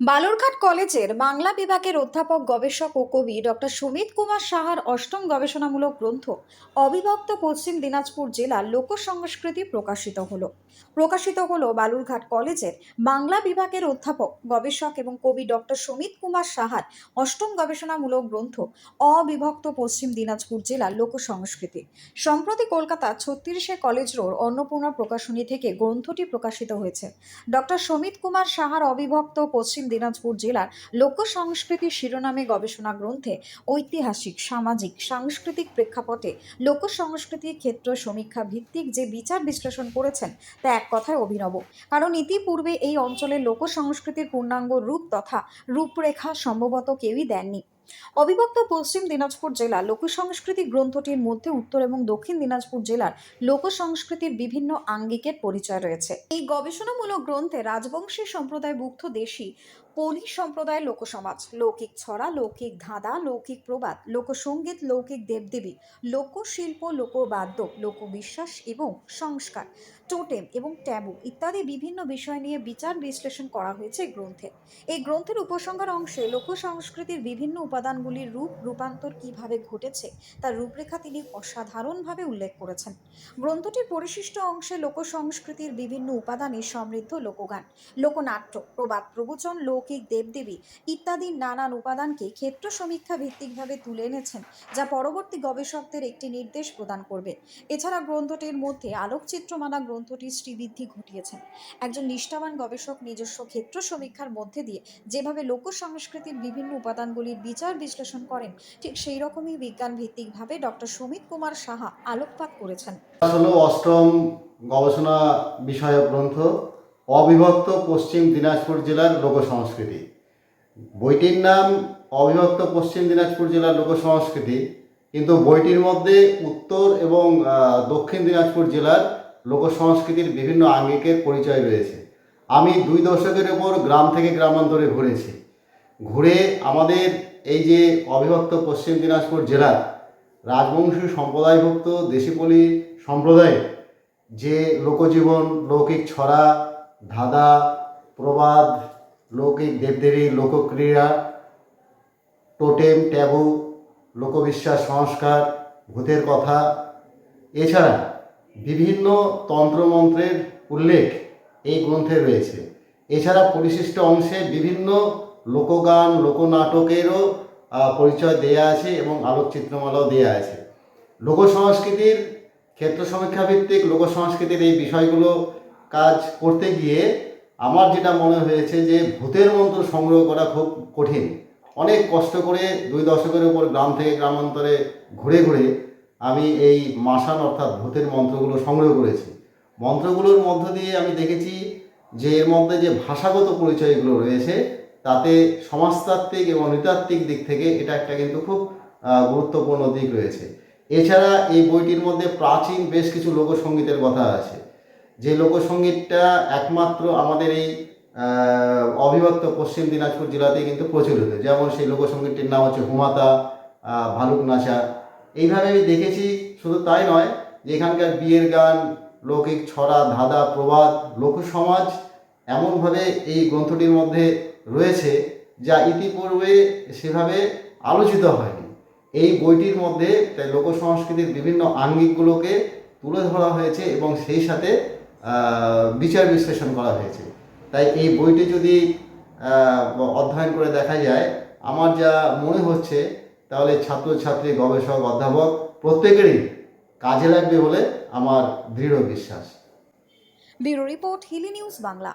বালুরঘাট কলেজের বাংলা বিভাগের অধ্যাপক, গবেষক ও কবি ডক্টর সুমিত কুমার সাহার অষ্টম গবেষণামূলক গ্রন্থ, অবিভক্ত পশ্চিম দিনাজপুর জেলার লোক সংস্কৃতি প্রকাশিত হলো। প্রকাশিত হলো বালুরঘাট কলেজের বাংলা বিভাগের অধ্যাপক, গবেষক এবং কবি ডক্টর সুমিত কুমার সাহার অষ্টম গবেষণামূলক গ্রন্থ, অবিভক্ত পশ্চিম দিনাজপুর জেলার লোক সংস্কৃতি সম্প্রতি কলকাতা ছত্রিশে কলেজ রোড অন্নপূর্ণা প্রকাশনী থেকে গ্রন্থটি প্রকাশিত হয়েছে। ডক্টর সমিত কুমার সাহার অবিভক্ত পশ্চিম দিনাজপুর জেলার লোক সংস্কৃতি শিরোনামে গবেষণা গ্রন্থে ঐতিহাসিক, সামাজিক, সাংস্কৃতিক প্রেক্ষাপটে লোক সংস্কৃতির ক্ষেত্র সমীক্ষা ভিত্তিক যে বিচার বিশ্লেষণ করেছেন, তা এক কথায় অভিনব। কারণ ইতিপূর্বে এই অঞ্চলের লোক সংস্কৃতির পূর্ণাঙ্গ রূপ তথা রূপরেখা সম্ভবত কেউই দেননি। অবিভক্ত পশ্চিম দিনাজপুর জেলা লোক সংস্কৃতি গ্রন্থটির মধ্যে উত্তর এবং দক্ষিণ দিনাজপুর জেলার লোক সংস্কৃতির বিভিন্ন আঙ্গিকের পরিচয় রয়েছে। এই গবেষণামূলক গ্রন্থে রাজবংশী সম্প্রদায় সম্প্রদায়ভুক্ত দেশি পলি সম্প্রদায়ের লোকসমাজ। লৌকিক ছড়া, লৌকিক ধাঁধা, লৌকিক প্রবাদ লোকসঙ্গীত লৌকিক দেবদেবী, লোকশিল্প, লোকবাদ্য, লোকবিশ্বাস এবং সংস্কার, টোটেম এবং ট্যাবু ইত্যাদি বিভিন্ন বিষয় নিয়ে বিচার বিশ্লেষণ করা হয়েছে গ্রন্থে। এই গ্রন্থের উপসংহার অংশে লোক সংস্কৃতির বিভিন্ন উপাদানগুলির রূপ, রূপান্তর কীভাবে ঘটেছে তার রূপরেখা তিনি অসাধারণভাবে উল্লেখ করেছেন। গ্রন্থটির পরিশিষ্ট অংশে লোক সংস্কৃতির বিভিন্ন উপাদানে সমৃদ্ধ লোকগান, লোকনাট্য, প্রবাদ প্রবচন লৌকিক দেবদেবী ইত্যাদি নানান উপাদানকে ক্ষেত্র সমীক্ষা ভিত্তিকভাবে তুলে এনেছেন, যা পরবর্তী গবেষকদের একটি নির্দেশ প্রদান করবে। এছাড়া গ্রন্থটির মধ্যে আলোকচিত্রমালা গ্রন্থটি শ্রীবৃদ্ধি ঘটিয়েছেন। একজন নিষ্ঠাবান গবেষক নিজস্ব ক্ষেত্র সমীক্ষার মধ্যে দিয়ে যেভাবে লোক সংস্কৃতির বিভিন্ন উপাদানগুলির বিচার বিশ্লেষণ করেন, ঠিক সেই রকমই বিজ্ঞান ভিত্তিকভাবে ডক্টর সুমিত কুমার সাহা আলোকপাত করেছেন। হলো অষ্টম গবেষণা বিষয়ক গ্রন্থ। অবিভক্ত পশ্চিম দিনাজপুর জেলার লোক সংস্কৃতি বইটির নাম অবিভক্ত পশ্চিম দিনাজপুর জেলার লোক সংস্কৃতি কিন্তু বইটির মধ্যে উত্তর এবং দক্ষিণ দিনাজপুর জেলার লোক সংস্কৃতির বিভিন্ন আঙ্গিকের পরিচয় রয়েছে। আমি দুই দশকের ওপর গ্রাম থেকে গ্রামান্তরে ঘুরেছি। ঘুরে আমাদের এই যে অবিভক্ত পশ্চিম দিনাজপুর জেলার রাজবংশী সম্প্রদায়ভুক্ত দেশিপলি সম্প্রদায়ে, যে লোকজীবন, লৌকিক ছড়া ধাঁধা, প্রবাদ, লৌকিক দেবদেবী লোকক্রিয়া টোটেম, ট্যাবু, লোকবিশ্বাস, সংস্কার, ভূতের কথা। এছাড়া বিভিন্ন তন্ত্রমন্ত্রের উল্লেখ এই গ্রন্থে রয়েছে। এছাড়া পরিশিষ্ট অংশে বিভিন্ন লোকগান, লোকনাটকেরও পরিচয় দেয়া আছে এবং আলোকচিত্রমালাও দেয়া আছে। লোক সংস্কৃতির ক্ষেত্র সমীক্ষা ভিত্তিক লোক সংস্কৃতির এই বিষয়গুলো কাজ করতে গিয়ে আমার যেটা মনে হয়েছে যে ভূতের মন্ত্র সংগ্রহ করা খুব কঠিন। অনেক কষ্ট করে দুই দশকের উপর গ্রাম থেকে গ্রামান্তরে ঘুরে ঘুরে আমি এই মাসান অর্থাৎ ভূতের মন্ত্রগুলো সংগ্রহ করেছি। মন্ত্রগুলোর মধ্য দিয়ে আমি দেখেছি যে এর মধ্যে যে ভাষাগত পরিচয়গুলো রয়েছে, তাতে সমাজতাত্ত্বিক এবং নৃতাত্ত্বিক দিক থেকে এটা একটা কিন্তু খুব গুরুত্বপূর্ণ দিক রয়েছে। এছাড়া এই বইটির মধ্যে প্রাচীন বেশ কিছু লোকসঙ্গীতের কথা আছে। যে লোকসঙ্গীতটা একমাত্র আমাদের এই অবিভক্ত পশ্চিম দিনাজপুর জেলাতেই কিন্তু প্রচলিত। যেমন সেই লোকসঙ্গীতটির নাম হচ্ছে হুমাতা ভালুক নাচা। এইভাবে আমি দেখেছি, শুধু তাই নয় যে এখানকার বিয়ের গান, লৌকিক ছড়া, ধাঁধা, প্রবাদ, লোকসমাজ এমনভাবে এই গ্রন্থটির মধ্যে রয়েছে যা ইতিপূর্বে সেভাবে আলোচিত হয়নি। এই বইটির মধ্যে তাই লোকসংস্কৃতির বিভিন্ন আঙ্গিকগুলোকে তুলে ধরা হয়েছে এবং সেই সাথে বিচার বিশ্লেষণ করা হয়েছে। তাই এই বইটি যদি অধ্যয়ন করে দেখা যায়, আমার যা মনে হচ্ছে, তাহলে ছাত্রছাত্রী, গবেষক, অধ্যাপক প্রত্যেকেরই কাজে লাগবে বলে আমার দৃঢ় বিশ্বাস। Bureau report Hili news Bangla.